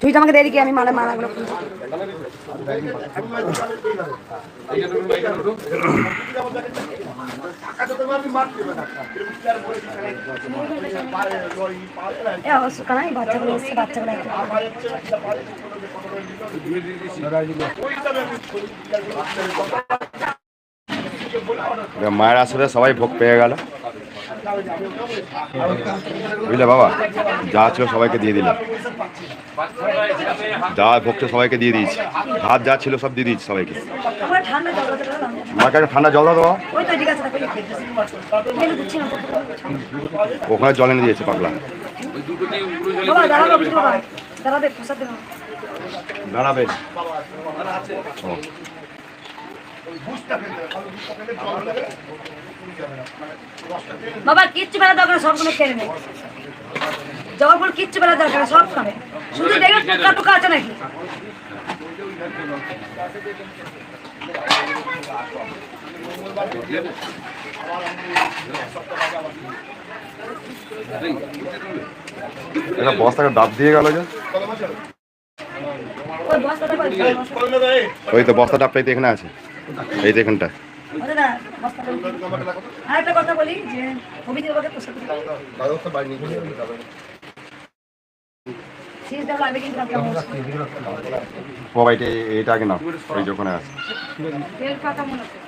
তুই তো আমাকে দেরি কি? আমি মালা মালাগুলো বাচ্চাগুলো মায়ের আসলে সবাই ভোগ পেয়ে গেল। বুঝলে বাবা? যা ছিল সবাইকে দিয়ে দিলাম। যা ভোগ ছিল সবাইকে দিয়ে দিয়েছি। ভাত যা ছিল সব দিয়ে দিয়েছি সবাইকে। আমার ঠান্ডা জল ঠান্ডা দাও ওখানে জল এনে দিয়েছে পাগলা। বাবা দাঁড়াবো। বুঝতে বাবা কিচ্ছু বেলা দরকার সবগুলো খেয়ে নেবে জবরপুর কিচ্ছু বেলা দরকার সব খাবে। শুধু দেখবে পোকা টোকা আছে নাকি? এটা বস্তাকে ডাব দিয়ে গেল যে। ওই ওই তো বস্তা ডাবটাই তো এখানে আছে। এই তো এখানটা। ওটা না বস্তাটা আর একটা কথা বলি যে অভিজিৎ বাবাকে এটা এটা আগে না ওই যে ওখানে আছে। তেল পাতা হচ্ছে?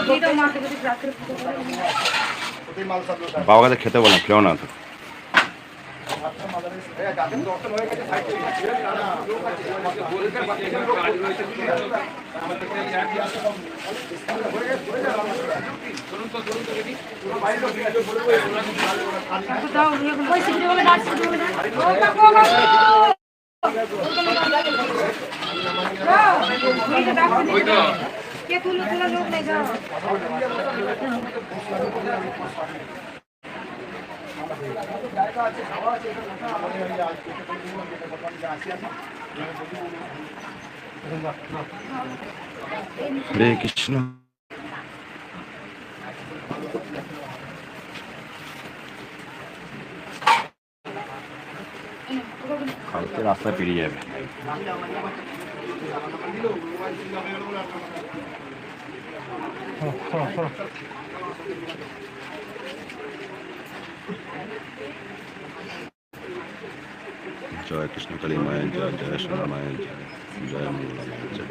অভিজিৎ বাবা মাকে যদি রাত্রে পুজো করে, বাবা কাছে খেতে বললাম খেও না তো। ওই দিচ্ছে। কে তুলো তুলো লোক নেই যাও হরে কৃষ্ণ। কালকে রাস্তায় পেরিয়ে যাবে। জয় কৃষ্ণ কালী মায়ের জয় জয় সোনা মায়ের জয় জয় মঙ্গলা মায়ের জয়।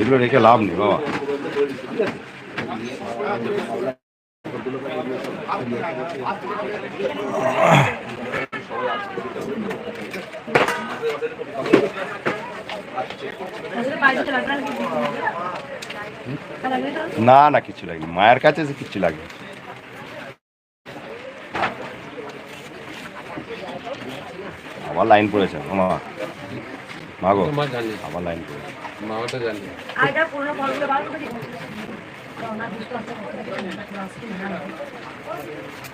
এগুলো রেখে লাভ নেই বাবা না না কিছু লাগেনি। মায়ের কাছে যে কিছু লাগে আবার লাইন পড়েছে। আমার মা। গো আবার লাইন পড়েছে। জানি।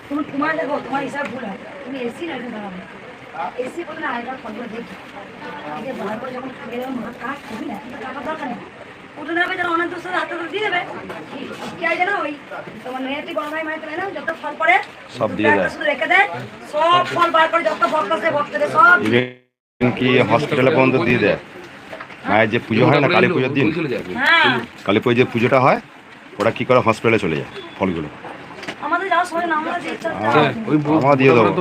তুমি তোমার দেখো তোমার হিসাব ভুল হয়। তুমি এসি রাখতে দাঁড়াবে এসি বলে না আগেকার ফলগুলো দেখি। যে বার করে যখন খেয়ে দেবে মা কাঠ না টাকার দরকার নেই। উঠে যাবে যেন অনেক দোষ হাতে দিয়ে দেবে। কি জানো ওই তোমার মেয়েটি বড় ভাই না যত ফল পড়ে সব দিয়ে দেয়। শুধু রেখে দেয়। সব ফল বার করে যত ভক্ত আছে ভক্তদের সব কি হসপিটালে পর্যন্ত দিয়ে দেয়। মায়ের যে পুজো হয় না কালী পুজোর দিন? হ্যাঁ। কালী পুজোর যে পুজোটা হয় ওরা কি করে? হসপিটালে চলে যায় ফলগুলো। আমরা হ্যাঁ, দিয়ে দেবো।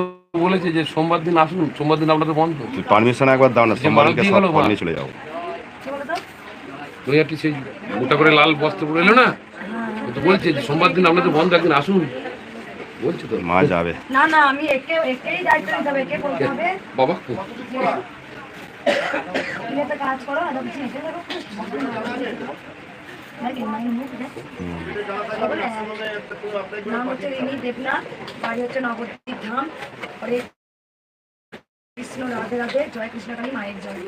বলেছে যে সোমবার দিন আসুন সোমবার দিন আপনাদের বন্ধ। পারমিশন একবার দাও না সব ফল নিয়ে চলে একটি সেই মোটা করে লাল বস্ত্র পরে এলো না? ও তো বলছে যে সোমবার দিন আপনাদের বন্ধ একদিন আসুন। বলছে তো। মা যাবে। না না আমি একে একেই দায়িত্ব নিতে হবে একে বলতে হবে। বাবা কাজ করো আর নাম হচ্ছে রিমি দেবনাথ বাড়ি হচ্ছে নবদ্বীপ ধাম কৃষ্ণ রাধে রাধে জয় কৃষ্ণকালী মায়ের জয়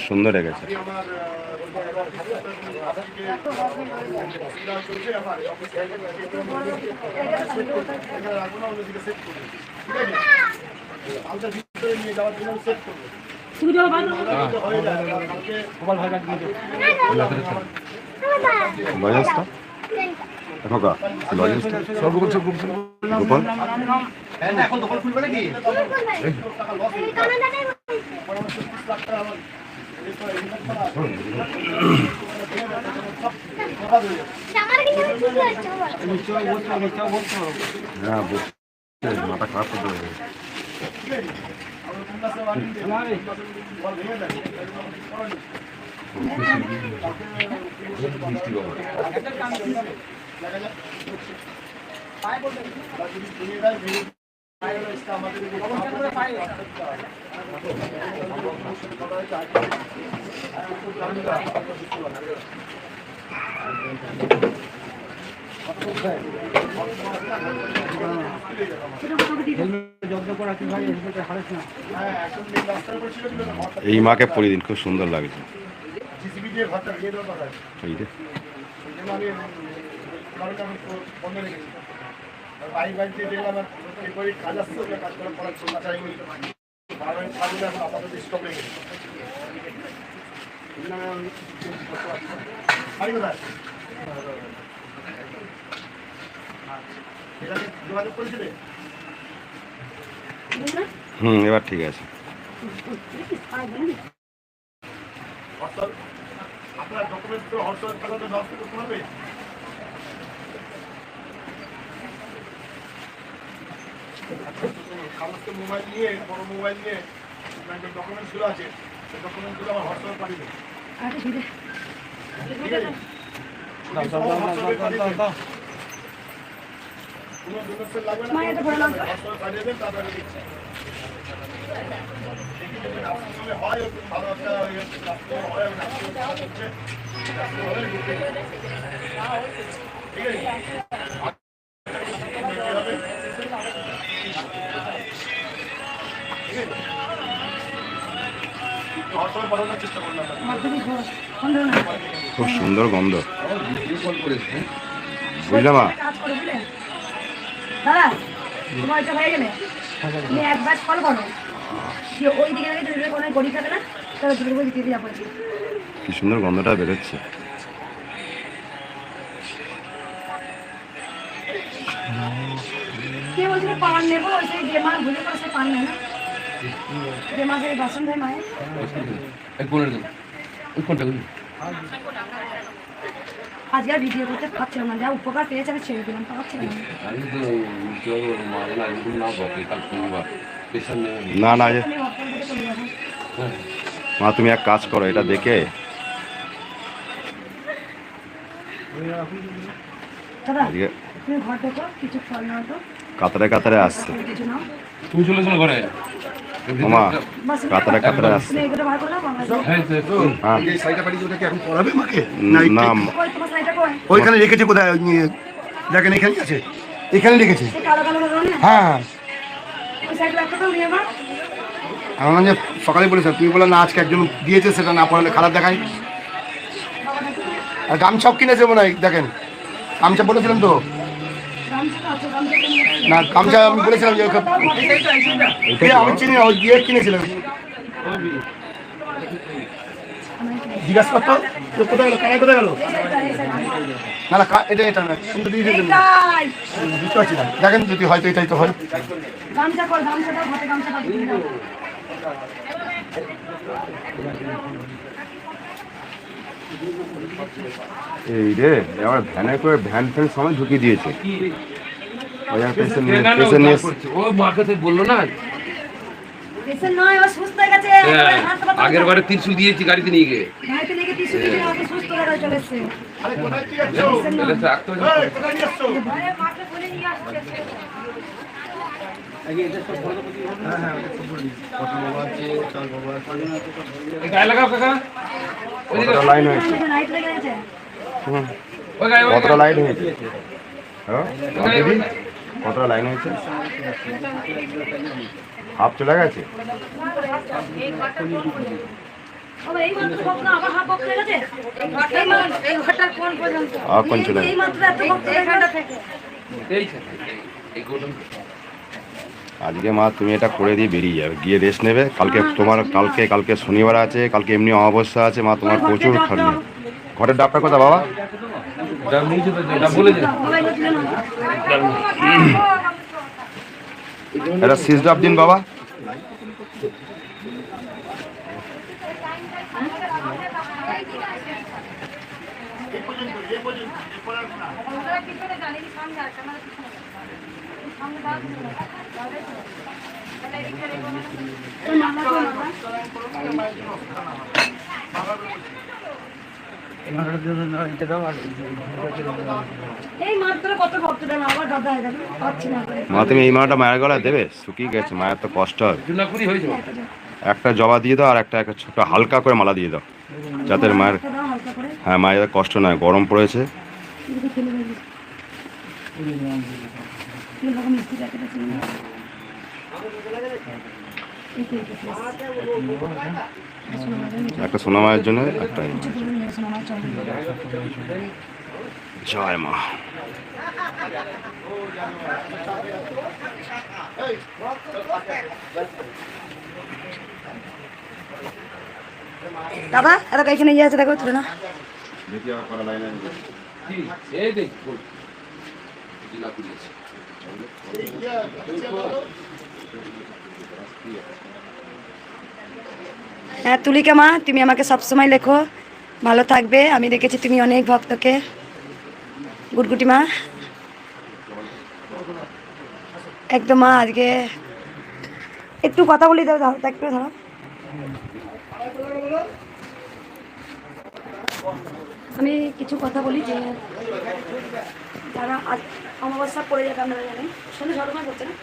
সুন্দর ওটা- তুমি চলো বার করো। লজেন্সটা হ্যাঁ মাথা খারাপ করতে বাবা এই মাকে পরিয়ে দিন খুব সুন্দর লাগছে। হুম এবার ঠিক আছে। আপনার তো পাঠাতে ব্যবস্থা করতে হবে সমস্ত মোবাইল নিয়ে বড় মোবাইল নিয়ে আপনার যে ডকুমেন্টসগুলো আছে সেই ডকুমেন্টসগুলো আমার হোয়াটসঅ্যাপে পাঠিয়ে দেবেন ঠিক আছে খুব সুন্দর গন্ধ। ভিডিও দাদা তোমার এটা হয়ে গেলে তুমি একবার কল করো। যে ওই দিকে নাকি দুটো কোনো গড়ি থাকে না তাহলে দুটো করে দিতে যাব। কি সুন্দর গন্ধটা বেরোচ্ছে। কে বলছিল পান নেব? ওই সেই যে মা ভুলে করে সে পান নেয় না। যে মা সেই বাসন দেয় মায়ের। এক কোণের দেন ওই কোনটা কোন আজকে আর ভিডিও করতে পারছিলাম না যা উপকার পেয়েছে আমি ছেড়ে দিলাম না না হ্যাঁ। মা তুমি এক কাজ করো এটা দেখে। তুমি ঘর দেখো কিছু ফল নাও তো। কাতারে কাতারে আসছে। তুমি চলে চলো ঘরে? মামা কাতারে কাতারে আসছে। হ্যাঁ হ্যাঁ। না ওইখানে রেখেছে কোথায়? দেখেন এখানে আছে। রেখেছে। হ্যাঁ আমার যে সকালে বলেছে তুমি বলে না আজকে একজন দিয়েছে সেটা না পড়ালে খারাপ দেখায়। আর গামছাও কিনেছে মনে হয় দেখেন। গামছা বলেছিলাম তো গামছা আছে গামছা কিনে না গামছা আমি বলেছিলাম যে আমি চিনি ওই গিয়ে কিনেছিলাম। জিজ্ঞাসা করতো কোথায় গেল? কানে কোথায় গেল? না না কা- এটা এটা না কিন্তু দিয়ে। এটাই। বুঝতে পারছি না। দেখেন যদি হয়তো এটাই তো হয়। এই রে এবার ভ্যানে করে ভ্যান ফ্যান সময় ঢুকিয়ে দিয়েছে। পেশেন্ট নিয়ে পেশেন্ট নিয়ে ও মাকে তো বলল না? এসে নয় ও সুস্থ হয়ে গেছে। হাসপাতালে আগের বারে তিরশুল দিয়েছি গাড়িতে নিয়ে গিয়ে। গাড়িতে সুস্থ চলে এসছে। আরে কোথায় যাচ্ছ রাখতে হবে। কোথায় নিয়ে আরে মাকে বলে নিয়ে আসছে। হুম। কতটা গায়ে। লাইন হয়েছে? হ্যাঁ। কতটা লাইন গেছে হয়ে গেছে? লাইন হয়েছে হাফ? চলে গেছে। এই ছে, আজকে মা তুমি এটা করে দিয়ে বেরিয়ে যাবে গিয়ে রেস্ট নেবে কালকে তোমার কালকে কালকে শনিবার আছে কালকে এমনি অমাবস্যা আছে মা তোমার প্রচুর খাটনি ঘরের ডাক্তার কথা বাবা যা নিয়েছে তো এটা বলেছে মোবাইলটা তুলে নাও। এটা সিজ ডাব দিন বাবা তোর মা তুমি এই মাটা মায়ের গলায় দেবে? শুকিয়ে গেছে মায়ের তো কষ্ট হবে একটা জবা দিয়ে দাও আর একটা একটা ছোট হালকা করে মালা দিয়ে দাও। যাতে মায়ের হ্যাঁ মায়ের কষ্ট নয় গরম পড়েছে। মিষ্টি একটা সোনা মায়ের জন্য। একটা। জয় মা। দাদা এত এখানে ইয়ে আছে দেখো তুলে না কি? এই দেখ হ্যাঁ তুলিকা মা, তুমি আমাকে সবসময় লেখো। ভালো থাকবে। আমি দেখেছি তুমি অনেক ভক্তকে। গুটগুটি মা। একদম মা, আজকে একটু কথা বলি, দাও দাও, একটু ধরো। আমি কিছু কথা বলি যে, যারা আজ অমাবস্যা পড়ে যাবে, আপনারা জানেন। সন্ধ্যে ছটার সময় করছে না?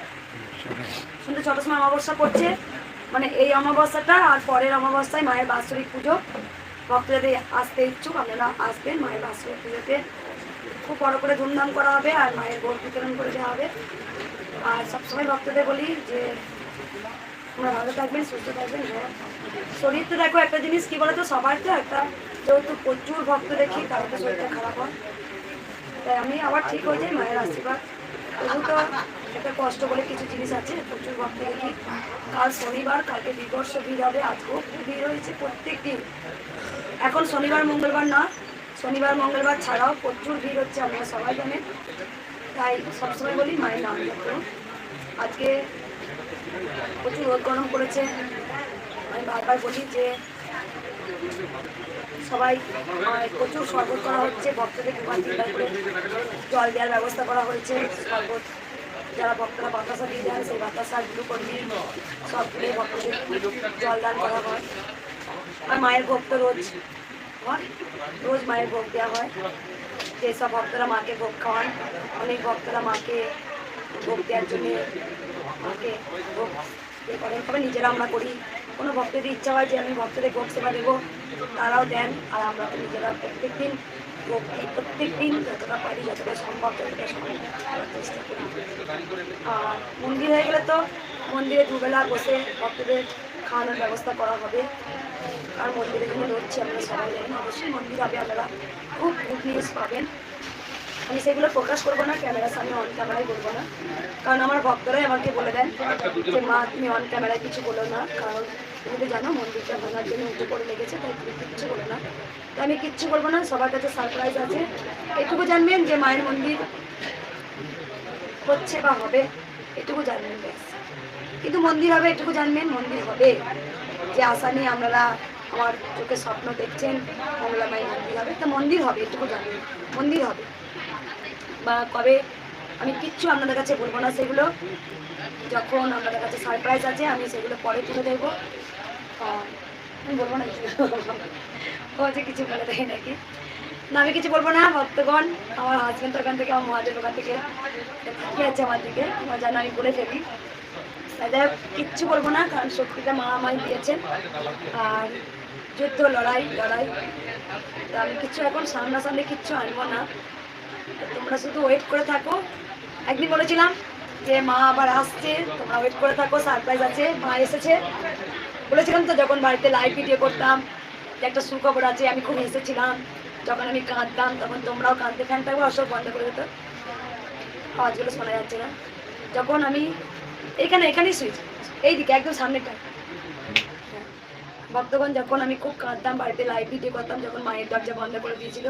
সন্ধ্যে ছটার সময় অমাবস্যা পড়ছে। মানে এই অমাবস্যাটা আর পরের অমাবস্যায় মায়ের বাৎসরিক পুজো। ভক্তদের আসতে ইচ্ছুক আপনারা আসবেন মায়ের বাৎসরিক পুজোতে। খুব বড় করে ধুমধাম করা হবে আর মায়ের ভোগ বিতরণ করে দেওয়া হবে। আর সবসময় ভক্তদের বলি যে তোমরা ভালো থাকবেন সুস্থ থাকবেন ধরো, শরীর তো দেখো একটা জিনিস কী কি বলতো সবার তো একটা যেহেতু প্রচুর ভক্ত দেখি কারও তো শরীরটা খারাপ হয়। তাই আমি আবার ঠিক হয়ে যাই মায়ের আশীর্বাদ। তবু তো একটা কষ্ট বলে কিছু জিনিস আছে, প্রচুর ভক্ত দেখি কাল শনিবার, কালকে বিবর্ষ ভিড় হবে আজকেও ভিড় হয়েছে প্রত্যেক দিন এখন শনিবার, মঙ্গলবার না, শনিবার, মঙ্গলবার ছাড়াও প্রচুর ভিড় হচ্ছে আপনারা সবাই জানেন তাই সবসময় বলি মায়ের নাম আজকে প্রচুর রোদ গরম করেছে আমি বারবার বলি যে সবাই প্রচুর শরবত করা হচ্ছে, ভক্তদের জল দেওয়ার ব্যবস্থা করা হয়েছে, শরবত যারা ভক্তরা বাতাসা দিয়ে যায় সেই বাতাসা গ্লুকন ডি সব দিয়ে ভক্তদের জল দান করা হয়। আর মায়ের ভোগ তো রোজ রোজ মায়ের ভোগ দেওয়া হয়। যেসব ভক্তরা মাকে ভোগ খাওয়ান, অনেক ভক্তরা মাকে ভোগ দেওয়ার জন্য মাকে ভোগ ইয়ে করেন তবে নিজেরা আমরা করি। কোনো ভক্তদের ইচ্ছা হয় যে আমি ভক্তদের ভোগ সেবা দেবো, তারাও দেন। আর আমরা তো নিজেরা প্রত্যেক দিন ভোগ প্রত্যেক দিন যতটা পারি, যতটা সম্ভব যতটা সম্ভব আর মন্দির হয়ে গেলে তো মন্দিরে দুবেলা বসে ভক্তদের খাওয়ানোর ব্যবস্থা করা হবে। আর মন্দিরে যেখানে রয়েছে আমরা সবাই জানেন অবশ্যই মন্দির হবে, আপনারা খুব গুড নিউজ পাবেন। আমি সেগুলো প্রকাশ করব না ক্যামেরার সামনে অন ক্যামেরায় বলব না। কারণ আমার ভক্তরাই আমাকে বলে দেন যে, মা, তুমি অন ক্যামেরায় কিছু বলো না, কারণ তুমি জানো, মন্দিরটা ভাঙার জন্য উঠে পড়ে লেগেছে, তাই তুমি কিচ্ছু বলো না। তাই আমি কিচ্ছু বলব না, সবার কাছে সারপ্রাইজ আছে। এটুকু জানবেন যে মায়ের মন্দির হচ্ছে বা হবে, এটুকু জানবেন ব্যাস। কিন্তু মন্দির হবে, এটুকু জানবেন মন্দির হবে। যে আশা নিয়ে আপনারা আমার চোখে স্বপ্ন দেখছেন মঙ্গলা মায়ের মন্দির হবে, তো মন্দির হবে, এটুকু জানবেন। মন্দির হবে। বা কবে আমি কিচ্ছু আপনাদের কাছে বলব না। সেগুলো যখন আপনাদের কাছে সারপ্রাইজ আছে, আমি সেগুলো পরে তুলে দেবো আমি বলব না কিছু। ও যে কিছু বলে দেয় নাকি? না, আমি কিছু বলব না, ভক্তগণ, আমার হাজবেন্ড ওখান থেকে, আমার মহাদেব ওখান থেকে কি আছে আমার দিকে? আমার জানো আমি বলে ফেলি। তাদের কিচ্ছু বলব না, কারণ শক্তিটা মা আমায় দিয়েছেন। আর যুদ্ধ, লড়াই লড়াই। তো আমি কিচ্ছু এখন সামনাসামনি কিচ্ছু আনব না। তোমরা শুধু ওয়েট করে থাকো। একদিন বলেছিলাম যে মা আবার আসছে, তোমরা ওয়েট করে থাকো সারপ্রাইজ আছে, মা এসেছে। বলেছিলাম তো যখন বাড়িতে লাইভ ভিডিও করতাম, যে একটা সুখবর আছে, আমি খুব হেসেছিলাম। যখন আমি কাঁদতাম, তখন তোমরাও কাঁদতে ফ্যান থাকব অসব বন্ধ করে দিত। আওয়াজগুলো শোনা যাচ্ছে না। যখন আমি এখানে এখানেই সুইচ এইদিকে, একদম সামনেটা ভক্তগণ, যখন আমি খুব কাঁদতাম, বাড়িতে লাইভ ভিডিও করতাম, যখন মায়ের দরজা বন্ধ করে দিয়েছিল,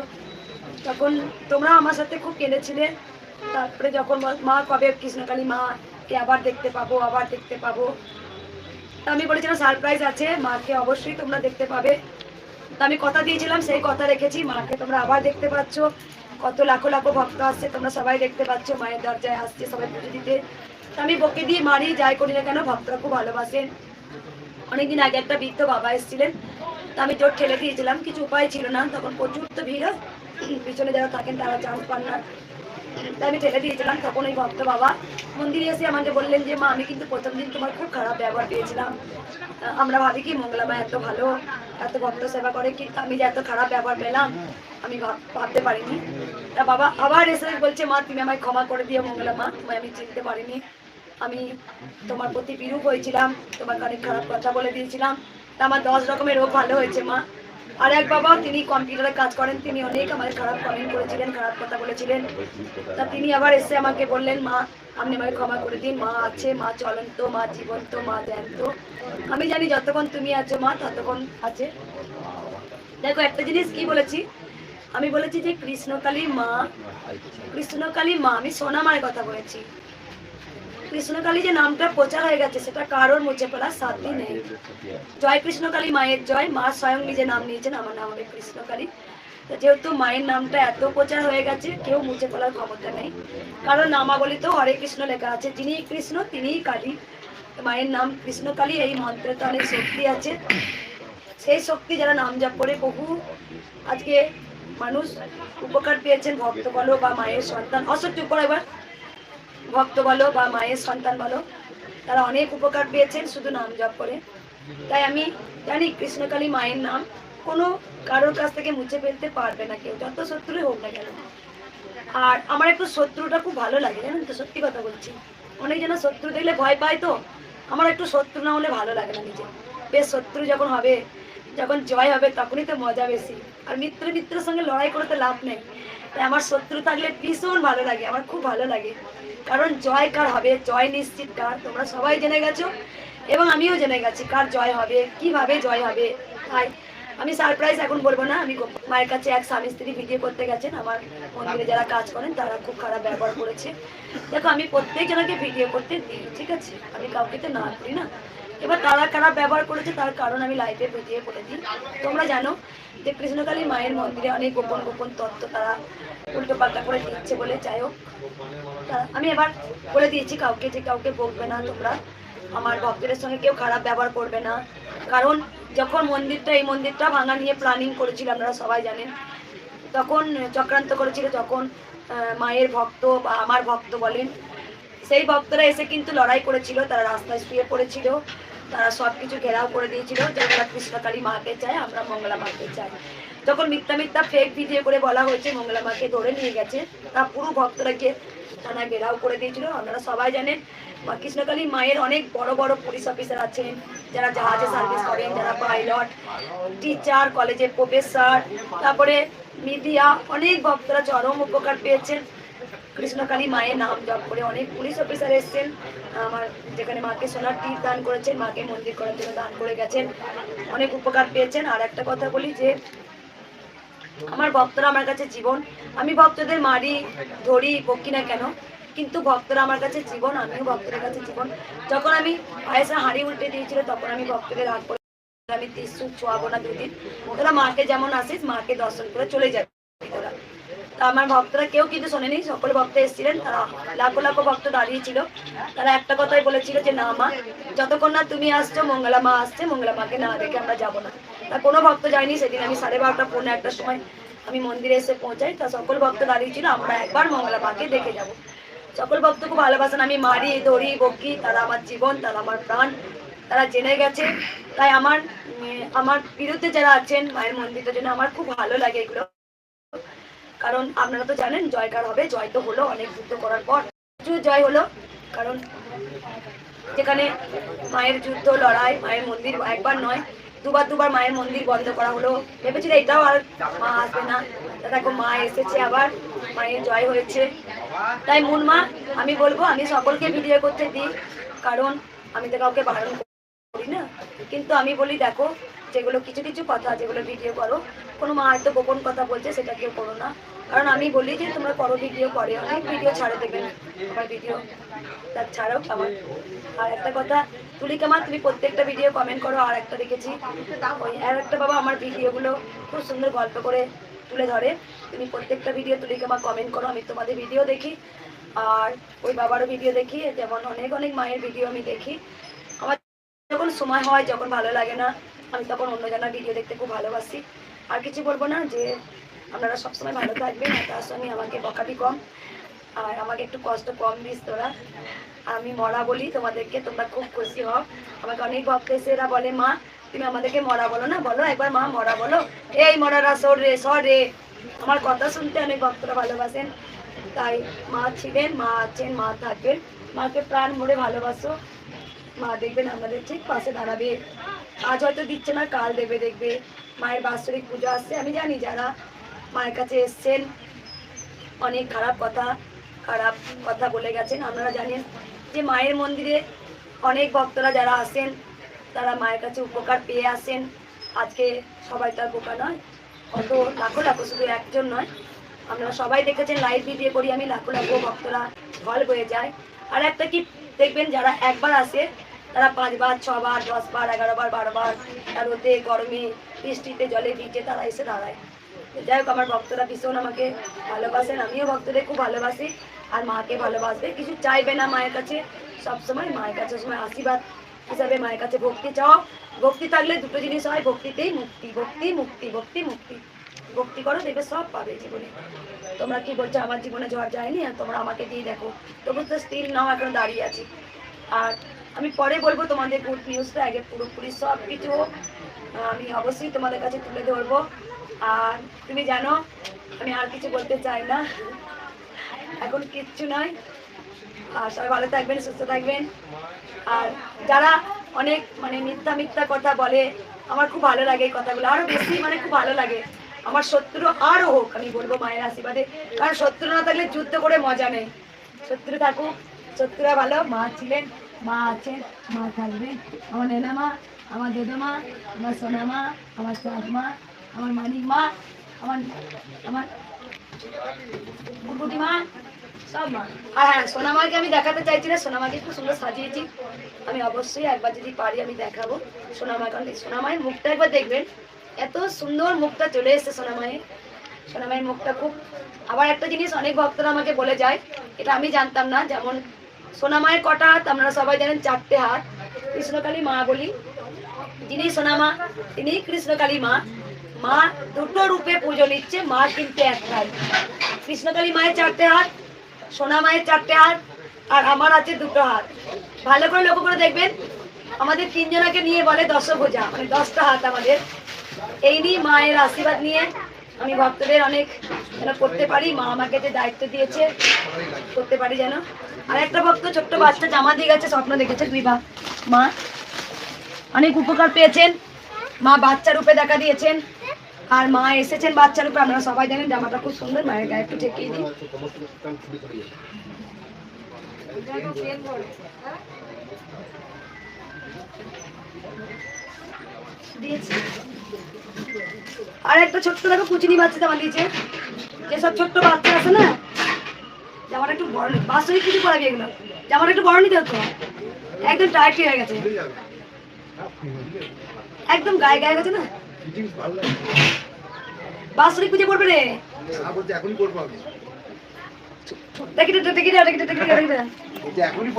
তখন তোমরা আমার সাথে খুব কেঁদেছিলে। তারপরে যখন মা কবে কৃষ্ণকালী মাকে আবার দেখতে পাবো, আবার দেখতে পাবো, তা আমি বলেছিলাম সারপ্রাইজ আছে, মাকে অবশ্যই তোমরা দেখতে পাবে। তা আমি কথা দিয়েছিলাম, সেই কথা রেখেছি, মাকে তোমরা আবার দেখতে পাচ্ছ। কত লাখো লাখো ভক্ত আসছে, তোমরা সবাই দেখতে পাচ্ছ, মায়ের দরজায় আসছে, সবাই পুজো দিতে। আমি বকে দিয়ে মারি, যাই করি না কেন, ভক্তরা খুব ভালোবাসেন। অনেকদিন আগে একটা বৃদ্ধ বাবা এসেছিলেন, তা আমি জোর ঠেলে দিয়েছিলাম, কিছু উপায় ছিল না, তখন প্রচুর তো ভিড়, পিছনে যারা থাকেন তারা চান্স পান না। আমি ঠেলে দিয়েছিলাম তখন ওই ভক্ত বাবা। মন্দিরে এসে আমাকে বললেন যে, মা, আমি কিন্তু প্রথম দিন তোমার খুব খারাপ ব্যবহার পেয়েছিলাম। আমরা ভাবি কি মঙ্গলামা এত ভালো, এত ভক্ত সেবা করে, কিন্তু আমি যে এত খারাপ ব্যবহার পেলাম, আমি ভাব- ভাবতে পারিনি। তা বাবা আবার এসে বলছে, মা, তুমি আমায় ক্ষমা করে দিও মঙ্গলামা তোমায় আমি চিনতে পারিনি। আমি তোমার প্রতি বিরূপ হয়েছিলাম, তোমাকে অনেক খারাপ কথা বলে দিয়েছিলাম। তা আমার দশ রকমের রোগ ভালো হয়েছে মা। আর এক বাবা, তিনি কম্পিউটারে কাজ করেন, তিনি অনেক আমার খারাপ কমেন্ট করেছিলেন, খারাপ কথা বলেছিলেন। তা তিনি আবার এসে আমাকে বললেন, মা, আপনি আমাকে ক্ষমা করে দিন, মা আছে, মা চলন্ত, মা জীবন্ত, মা জ্যান্ত। আমি জানি যতক্ষণ তুমি আছো, মা, ততক্ষণ আছে। দেখো, একটা জিনিস কি বলেছি? আমি বলেছি যে কৃষ্ণকালী মা কৃষ্ণকালী মা, আমি সোনামার কথা বলেছি। কৃষ্ণকালী যে নামটা প্রচার হয়ে গেছে সেটা কারোর মুছে ফেলার সাধ্য নেই। জয় কৃষ্ণকালী মায়ের জয়। মা স্বয়ং নিজে নাম নিয়েছেন আমার নাম হবে কৃষ্ণকালী। তো যেহেতু মায়ের নামটা এত প্রচার হয়ে গেছে কেউ মুছে ফেলার ক্ষমতা নেই। কারণ নামাবলিতেও হরে কৃষ্ণ লেখা আছে যিনি কৃষ্ণ তিনিই কালী। মায়ের নাম কৃষ্ণকালী এই মন্ত্রে তো অনেক শক্তি আছে। সেই শক্তি যারা নাম জাপ করে বহু আজকে মানুষ উপকার পেয়েছেন ভক্ত বলো বা মায়ের সন্তান। অসহ্য করে এবার ভক্ত বলো বা মায়ের সন্তান বলো, তারা অনেক উপকার পেয়েছেন শুধু নাম জপ করে। তাই আমি জানি কৃষ্ণকালী মায়ের নাম কোনো কারোর কাছ থেকে মুছে ফেলতে পারবে না কেউ, যত শত্রুই হোক না কেন। আর আমার একটু শত্রুটা খুব ভালো লাগে, জানেন তো, সত্যি কথা বলছি। অনেক যেন শত্রু দেখলে ভয় পায় তো, আমার একটু শত্রু না হলে ভালো লাগে না নিজে। বেশ শত্রু যখন হবে, যখন জয় হবে, তখনই তো মজা বেশি। আর মিত্র মিত্রের সঙ্গে লড়াই করে তো লাভ নেই। তাই আমার শত্রু থাকলে ভীষণ ভালো লাগে, আমার খুব ভালো লাগে। কারণ জয় কার হবে? জয় নিশ্চিত কার? তোমরা সবাই জেনে গেছো? এবং আমিও জেনে গেছি কার জয় হবে, কীভাবে জয় হবে। তাই আমি সারপ্রাইজ এখন বলব না, আমি মায়ের কাছে এক স্বামী স্ত্রী ভিডিও করতে গেছেন। আমার মন্দিরে যারা কাজ করেন, তারা খুব খারাপ ব্যবহার করেছে। দেখো, আমি প্রত্যেক জনকে ভিডিও করতে দিই, ঠিক আছে? আমি কাউকে তো না করি না। এবার তারা খারাপ ব্যবহার করেছে তার কারণ আমি লাইভে ভিডিও করে দিই। তোমরা জানো যে কৃষ্ণকালী মায়ের মন্দিরে অনেক গোপন গোপন তত্ত্ব তারা উল্টো পাল্টা করে দিচ্ছে বলে যাই হোক। আমি এবার বলে দিয়েছি কাউকে যে কাউকে বলবে না তোমরা। আমার ভক্তদের সঙ্গে কেউ খারাপ ব্যবহার করবে না। কারণ যখন মন্দিরটা, এই মন্দিরটা ভাঙা নিয়ে প্ল্যানিং করেছিল আপনারা সবাই জানেন। তখন চক্রান্ত করেছিল যখন মায়ের ভক্ত বা আমার ভক্ত বলেন। সেই ভক্তরা এসে কিন্তু লড়াই করেছিল, তারা রাস্তায় শুয়ে পড়েছিল। তারা সব কিছু ঘেরাও করে দিয়েছিল। যে কৃষ্ণকালী মাকে চাই আমরা মঙ্গলা মাকে চাই। যখন মিথ্যা মিথ্যা ফেক ভিডিও করে বলা হয়েছে, মঙ্গলা মাকে ধরে নিয়ে গেছে, তা পুরো ভক্তরাকে থানা ঘেরাও করে দিয়েছিল। আপনারা সবাই জানেন কৃষ্ণকালী মায়ের অনেক বড় বড় পুলিশ অফিসার আছেন, যারা জাহাজে সার্ভিস করেন, যারা পাইলট টিচার কলেজের প্রফেসর তারপরে মিডিয়া অনেক ভক্তরা চরম উপকার পেয়েছেন। কৃষ্ণকালী মায়ের নাম জপ করে অনেক পুলিশ অফিসার এসেছেন। আমার যেখানে মাকে সোনার তীর দান করেছেন, মাকে মন্দির করার জন্য দান করে গেছেন। অনেক উপকার পেয়েছেন। আর একটা কথা বলি যে, আমার ভক্তরা আমার কাছে জীবন, আমি ভক্তদের মারি, ধরি, বকি না কেন? কিন্তু ভক্তরা আমার কাছে জীবন, আমিও ভক্তদের কাছে জীবন। যখন আমি পায়েসা হাঁড়ি উল্টে দিয়েছিল, তখন আমি ভক্তদের হাত করে আমি ত্রিশু ছোয়াবো না দুদিন। তোরা মাকে যেমন আসিস, মাকে দর্শন করে চলে যাবে। আমার ভক্তরা কেউ কিন্তু শোনেনি, সকল ভক্ত এসেছিলেন, তারা লাখো লাখো ভক্ত দাঁড়িয়েছিল। তারা একটা কথাই বলেছিল যে, না মা, যতক্ষণ না তুমি আসছো, মঙ্গলা মা আসছে, মঙ্গলা মাকে না দেখে আমরা যাব না। তা কোনো ভক্ত যায়নি, সেদিন আমি সাড়ে বারোটা, পৌনে একটার সময় আমি মন্দিরে এসে পৌঁছাই। তা সকল ভক্ত দাঁড়িয়েছিল, আমরা একবার মঙ্গলা মাকে দেখে যাব। সকল ভক্ত খুব ভালোবাসেন আমি, মারি, ধরি, বকি, তারা আমার জীবন, তারা আমার প্রাণ, তারা জেনে গেছে। তাই আমার আমার বিরুদ্ধে যারা আছেন মায়ের মন্দিরের জন্য আমার খুব ভালো লাগে এগুলো। কারণ আপনারা তো জানেন জয়কার হবে, জয় তো হলো অনেক যুদ্ধ করার পর। প্রচুর জয় হলো, কারণ যেখানে মায়ের যুদ্ধ, লড়াই, মায়ের মন্দির একবার নয়, দুবার দুবার মায়ের মন্দির বন্ধ করা হলো। ভেবেছিল এটাও আর মা আসবে না। দেখো, মা এসেছে আবার, মায়ের জয় হয়েছে। তাই মুন মা, আমি বলব, আমি সকলকে ভিডিও করতে দিই, কারণ আমি তো কাউকে বারণ করি না। কিন্তু আমি বলি, দেখো যেগুলো কিছু কিছু কথা, যেগুলো ভিডিও করো, কোনো মা হয়তো গোপন কথা বলছে, সেটা কেউ করো না। কারণ আমি বলি যে, তোমরা করো ভিডিও করে অনেক ভিডিও ছাড়ে দেবেন আমার ভিডিও তার ছাড়াও আমার আর একটা কথা, তুলিকা মা, তুমি প্রত্যেকটা ভিডিও কমেন্ট করো, আর একটা দেখেছি। ওই আর একটা বাবা আমার ভিডিওগুলো খুব সুন্দর গল্প করে তুলে ধরে। তুমি প্রত্যেকটা ভিডিও তুলিকা মা কমেন্ট করো, আমি তোমাদের ভিডিও দেখি। আর ওই বাবারও ভিডিও দেখি, যেমন অনেক অনেক মায়ের ভিডিও আমি দেখি। আমার যখন সময় হয়, যখন ভালো লাগে না আমি তখন অন্য জনের ভিডিও দেখতে খুব ভালোবাসি। আর কিছু বলব না, যে আপনারা সবসময় ভালো থাকবেন তার সঙ্গে আমাকে বকাবি কম। আর আমাকে একটু কষ্ট কম দিস তোরা। আমি মরা বলি তোমাদেরকে, তোমরা খুব খুশি হও। আমাকে অনেক ভক্ত এসে এরা বলে, মা, তুমি আমাদেরকে মরা বলো না, বলো একবার মা, মরা বলো। এই মরারা, সর রে সর রে। আমার কথা শুনতে অনেক ভক্তরা ভালোবাসেন। তাই মা ছিলেন, মা আছেন, মা থাকবেন। মাকে প্রাণ ভরে ভালোবাসো। মা দেখবেন আমাদের ঠিক পাশে দাঁড়াবে। আজ হয়তো দিচ্ছে না কাল দেবে, দেখবে। মায়ের বাৎসরিক পুজো আসছে। আমি জানি যারা মায়ের কাছে এসছেন, অনেক খারাপ কথা খারাপ কথা বলে গেছেন। আপনারা জানেন যে মায়ের মন্দিরে অনেক ভক্তরা যারা আসেন, তারা মায়ের কাছে উপকার পেয়ে আসেন। আজকে সবাই তার বোকা নয়, কত লাখো লাখো শুধু একজন নয়। আপনারা সবাই দেখেছেন লাইভ ভিডিও করি আমি, লাখো লাখো ভক্তরা ঢল বয়ে যায়। আর একটা কি দেখবেন, যারা একবার আসে তারা পাঁচবার ছবার দশবার এগারোবার বারোবার তার রোদে গরমে বৃষ্টিতে জলে ভিজে তারা এসে দাঁড়ায়। যাই হোক, আমার ভক্তরা ভীষণ আমাকে ভালোবাসেন, আমিও ভক্তদের খুব ভালোবাসি, আর মাকে ভালোবাসবে। কিছু চাইবে না মায়ের কাছে, সবসময় মায়ের কাছে সময় আশীর্বাদ হিসাবে মায়ের কাছে ভক্তি চাও। ভক্তি থাকলে দুটো জিনিস হয়, ভক্তিতেই মুক্তি, ভক্তি মুক্তি ভক্তি মুক্তি। ভক্তি করো, দেখবে সব পাবে জীবনে। তোমরা কি বলছো, আমার জীবনে ঝড় যায়নি? আর তোমরা আমাকে দিয়ে দেখো। তবু তো স্টিল নাও, এখন দাঁড়িয়ে আছি। আর আমি পরে বলব তোমাদের গুড নিউজটা আগে পুরোপুরি সব কিছু আমি অবশ্যই তোমাদের কাছে তুলে ধরবো। আর তুমি জানো, আমি আর কিছু বলতে চাই না। এখন কিচ্ছু নয়। আর সবাই ভালো থাকবেন, সুস্থ থাকবেন। আর যারা অনেক মানে মিথ্যা মিথ্যা কথা বলে, আমার খুব ভালো লাগে এই কথাগুলো। আরও বেশি মানে খুব ভালো লাগে। আমার শত্রু আরও হোক, আমি বলব মায়ের আশীর্বাদে। কারণ শত্রু না থাকলে যুদ্ধ করে মজা নেই। শত্রু থাকুক, শত্রুরা ভালো, মা ছিলেন। মা আছে, মা থাকবে। আমার নেনা মা আমার দেদো মা আমার সোনা মা আমার মা আমার মানিক মা আমার আমার গুটগুটি মা সব মা। আর হ্যাঁ সোনামাকে আমি দেখাতে চাইছি না, সোনামাকে খুব সুন্দর সাজিয়েছি। আমি অবশ্যই একবার যদি পারি আমি দেখাবো সোনামা কারণ সোনামায়ের মুখটা একবার দেখবেন। এত সুন্দর মুখটা চলে এসেছে সোনামায়ের। সোনামায়ের মুখটা খুব আবার একটা জিনিস অনেক ভক্তরা আমাকে বলে যায়, এটা আমি জানতাম না, যেমন সোনামায়ের কটা হাত? আপনারা সবাই জানেন চারটে হাত। কৃষ্ণকালী মা বলি। যিনি সোনামা, তিনি কৃষ্ণকালী মা। মা দুটো রূপে পুজো নিচ্ছে, মা কিন্তু একটাই। কৃষ্ণকালী মায়ের চারটে হাত সোনা মায়ের চারটে হাত, আর আমার আছে দুটো হাত। ভালো করে লক্ষ্য করে দেখবেন, আমাদের তিনজনাকে নিয়ে বলে দশভুজা মানে দশটা হাত আমাদের। এই নিয়ে মায়ের আশীর্বাদ নিয়ে আমি ভক্তদের অনেক যেন করতে পারি, মা আমাকে যে দায়িত্ব দিয়েছে, করতে পারি যেন। আর একটা ভক্ত ছোট্ট বাচ্চা জামা দিয়ে গেছে, স্বপ্ন দেখেছে দুই বা মা, অনেক উপকার পেয়েছেন। মা বাচ্চা রূপে দেখা দিয়েছেন। আর মা এসেছেন বাচ্চা রূপে, আপনারা সবাই জানেন জামাটা খুব সুন্দর, মায়ের গায়ে একটু ঠেকিয়ে দিই দিয়েছি। আর একটা ছোট্ট দেখো কুচিনি বাচ্চা জামা দিয়েছে যেসব ছোট্ট বাচ্চা আছে না জামাটা একটু বড় বাস্তবিক কিছু করাবি এগুলো। জামাটা একটু বড় নিতে হতো। একদম টাইট হয়ে গেছে। একদম গায়ে গায়ে গেছে না। বাস্তবিক পুজো করবে রে। এখনই করব দেখি এখনই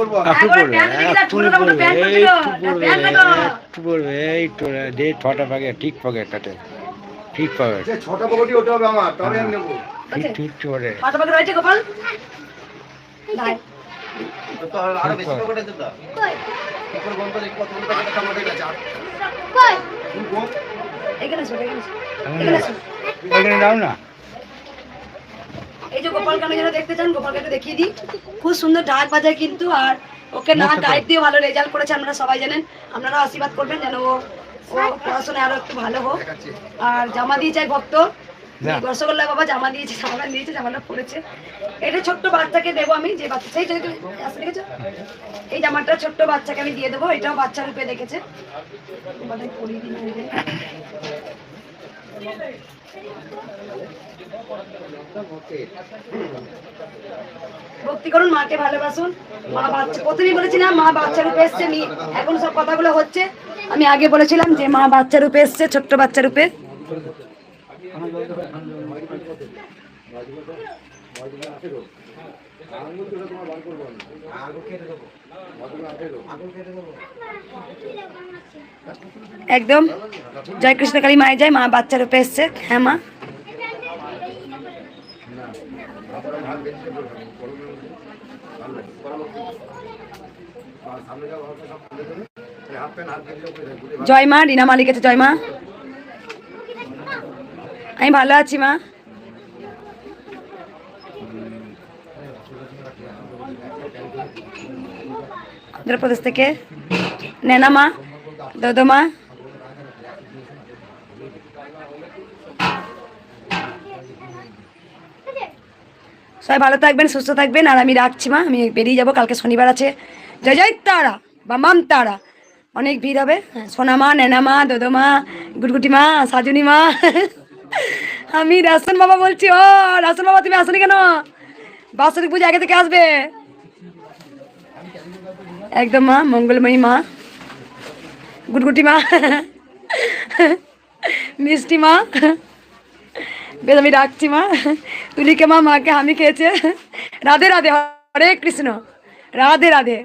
একটু পড়বে এই তো দে ছটা ঠিক ঠিক যে ছটা ওটা হবে আমার তবে আমি নেব। ঠিক ঠিক রয়েছে গোপাল? নাই। তো আরও বেশি পকেট উপর এখানে দাও না। এই যে গোপাল কানে যারা দেখতে চান গোপালকে একটু দেখিয়ে দিই। খুব সুন্দর ঢাক বাজায় কিন্তু আর ওকে না গাইড দিয়ে ভালো রেজাল্ট করেছে আপনারা সবাই জানেন। আপনারা আশীর্বাদ করবেন যেন ও ও পড়াশোনায় আরও একটু ভালো হোক। আর জামা দিয়ে যায় ভক্ত। রসগোল্লা বাবা জামা দিয়েছে জামাটা দিয়েছে জামাটা পরেছে। এটা ছোট্ট বাচ্চাকে দেবো আমি যে বাচ্চা সেই দেখেছ? এই জামাটা ছোট্ট বাচ্চাকে আমি দিয়ে দেবো এটাও বাচ্চা রূপে দেখেছে। পরিয়ে দিন। ভক্তি করুন, মাকে ভালোবাসুন। মা বাচ্চা প্রথমেই বলেছিলাম, মা বাচ্চা রূপে এসছে এখন সব কথাগুলো হচ্ছে। আমি আগে বলেছিলাম যে মা বাচ্চা রূপে এসছে, ছোট্ট বাচ্চা রূপে। একদম। জয় কৃষ্ণ কালী মায়ে যায় মা বাচ্চা রূপে এসছে। হ্যাঁ মা। জয় মা, রিনা মালিক আছে, জয় মা। আমি ভালো আছি, মা। অন্ধ্রপ্রদেশ থেকে নেনা মা দোদো সবাই ভালো থাকবেন সুস্থ থাকবেন আর আমি রাখছি মা আমি বেরিয়ে যাব কালকে শনিবার আছে। জয় জয় তারা বা মাম তারা। অনেক ভিড় হবে। হ্যাঁ, সোনা মা নেনা মা দোদো মা গুটগুটি মা সাজুনি মা আমি রাসন বাবা বলছি ও রাসন বাবা তুমি আসনি কেন? বাসরিক পুজো আগে থেকে আসবে। একদম মা, মঙ্গলময়ী মা, গুটগুটি মা, মিষ্টি মা বেশ আমি রাখছি মা, তুলিকে মা, মাকে আমি খেয়েছে। রাধে রাধে, হরে কৃষ্ণ, রাধে রাধে।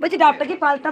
বলছি, ডাবটা কি পাল্টাবো